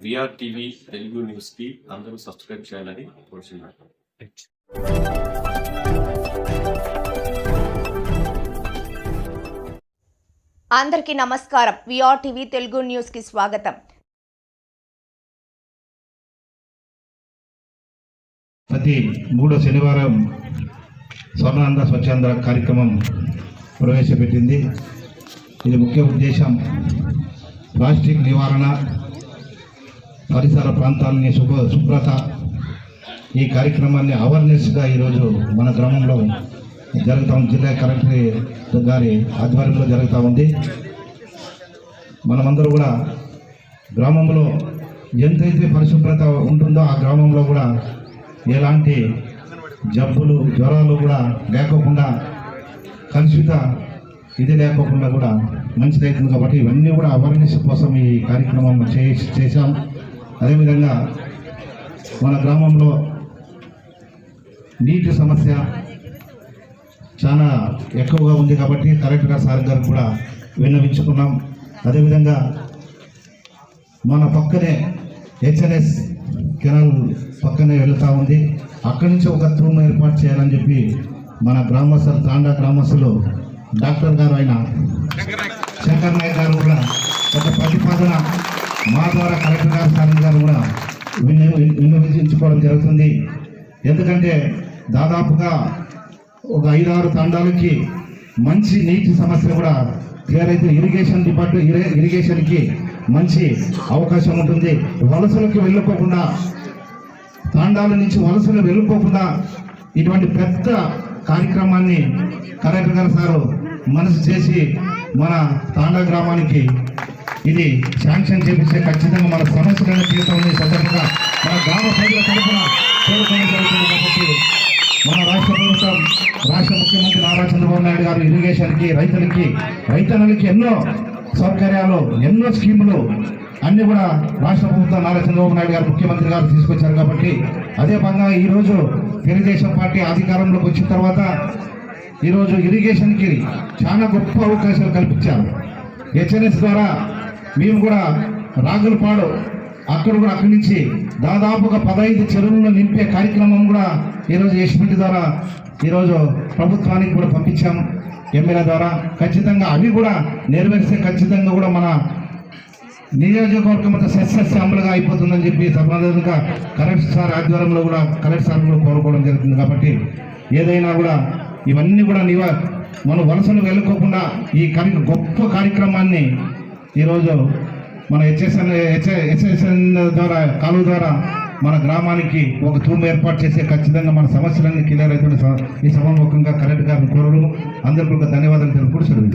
VR TV Telugu న్యూస్కి అందరూ subscribe చేయాలని కోరుచున్నాను. అందరికీ నమస్కారం. విఆర్ టీవీ తెలుగు న్యూస్కి స్వాగతం. ప్రతి మూడో శనివారం స్వర్ణాంధ్ర స్వచ్ఛాంధ్ర కార్యక్రమం ప్రవేశపెట్టింది. ఇది ముఖ్య ఉద్దేశం. ప్లాస్టిక్ నివారణ పరిసర ప్రాంతాలని శుభ శుభ్రత ఈ కార్యక్రమాన్ని అవేర్నెస్గా ఈరోజు మన గ్రామంలో జరుగుతూ. ఉంది జిల్లా కలెక్టర్ గారి ఆధ్వర్యంలో జరుగుతూ ఉంది. మనమందరూ కూడా గ్రామంలో ఎంతైతే పరిశుభ్రత ఉంటుందో ఆ గ్రామంలో కూడా ఎలాంటి జబ్బులు జ్వరాలు కూడా లేకోకుండా కలుషిత ఇది లేకోకుండా కూడా మంచిదవుతుంది కాబట్టి ఇవన్నీ కూడా అవేర్నెస్ కోసం ఈ కార్యక్రమం చేసాం చేశాం. అదేవిధంగా మన గ్రామంలో నీటి సమస్య చాలా ఎక్కువగా ఉంది కాబట్టి కలెక్టర్ సార్ గారు కూడా విన్నవించుకున్నాం. అదేవిధంగా మన పక్కనే హెచ్ఎన్ఎస్ కెనాల్ పక్కనే వెళుతూ ఉంది. అక్కడి నుంచి ఒక త్రూమ్ ఏర్పాటు చేయాలని చెప్పి మన గ్రామస్తులు తాండా గ్రామస్తులు డాక్టర్ గారు ఆయన శంకర్ నాయక్ గారు కూడా ఒక ప్రతిపాదన మా ద్వారా కలెక్టర్ గారు సార్ గారు కూడా వినియోగించుకోవడం జరుగుతుంది. ఎందుకంటే దాదాపుగా ఒక ఐదారు తండాలకి మంచి నీటి సమస్య కూడా క్లియర్ అయితే ఇరిగేషన్ డిపార్ట్మెంట్ ఇరిగేషన్కి మంచి అవకాశం ఉంటుంది. వలసలకు వెళ్ళిపోకుండా తాండాల నుంచి వలసలు వెళ్ళిపోకుండా ఇటువంటి పెద్ద కార్యక్రమాన్ని కలెక్టర్ గారు సారు మనసు చేసి మన తాండా గ్రామానికి ఇది శాంక్షన్ చేపిస్తే ఖచ్చితంగా మన సమస్యలను తీరుతామని సందర్భంగా మన గ్రామ ప్రజల తరఫున కోరుకోవడం జరుగుతుంది కాబట్టి మన రాష్ట్ర ప్రభుత్వం రాష్ట్ర ముఖ్యమంత్రి నారా చంద్రబాబు నాయుడు గారు ఇరిగేషన్కి రైతులకి రైతన్నలకి ఎన్నో సౌకర్యాలు ఎన్నో స్కీములు అన్ని కూడా రాష్ట్ర ప్రభుత్వం నారా చంద్రబాబు నాయుడు గారు ముఖ్యమంత్రి గారు తీసుకొచ్చారు కాబట్టి అదే భాగంగా ఈరోజు తెలుగుదేశం పార్టీ అధికారంలోకి వచ్చిన తర్వాత ఈరోజు ఇరిగేషన్కి చాలా గొప్ప అవకాశాలు కల్పించారు. హెచ్ఎన్ఎస్ ద్వారా మేము కూడా రాగులపాడు అక్కడ కూడా అక్కడి నుంచి దాదాపుగా పదహైదు చెరువులను నింపే కార్యక్రమం కూడా ఈరోజు ఎస్మిటి ద్వారా ఈరోజు ప్రభుత్వానికి కూడా పంపించాము. ఎమ్మెల్యే ద్వారా ఖచ్చితంగా అవి కూడా నెరవేరిస్తే ఖచ్చితంగా కూడా మన నియోజకవర్గం అంతా సస్యశ్యామలుగా అయిపోతుందని చెప్పి సమాధానంగా కలెక్టర్ సార్ ఆధ్వర్యంలో కూడా కలెక్టర్ సార్ కూడా కోరుకోవడం జరుగుతుంది కాబట్టి ఏదైనా కూడా ఇవన్నీ కూడా నివా మన వలసలు వెళ్ళకోకుండా ఈ కార్య గొప్ప కార్యక్రమాన్ని ఈరోజు మన హెచ్ఎస్ఎన్ హెచ్ఎస్ఎన్ ద్వారా కాలువ ద్వారా మన గ్రామానికి ఒక తూము ఏర్పాటు చేసి ఖచ్చితంగా మన సమస్యలన్నీ క్లియర్ అవుతుంది ఈ సభాముఖంగా కలెక్టర్ గారిని కోరడం. అందరికీ ఒక ధన్యవాదాలు తెలుపుకుంటూ సెలవు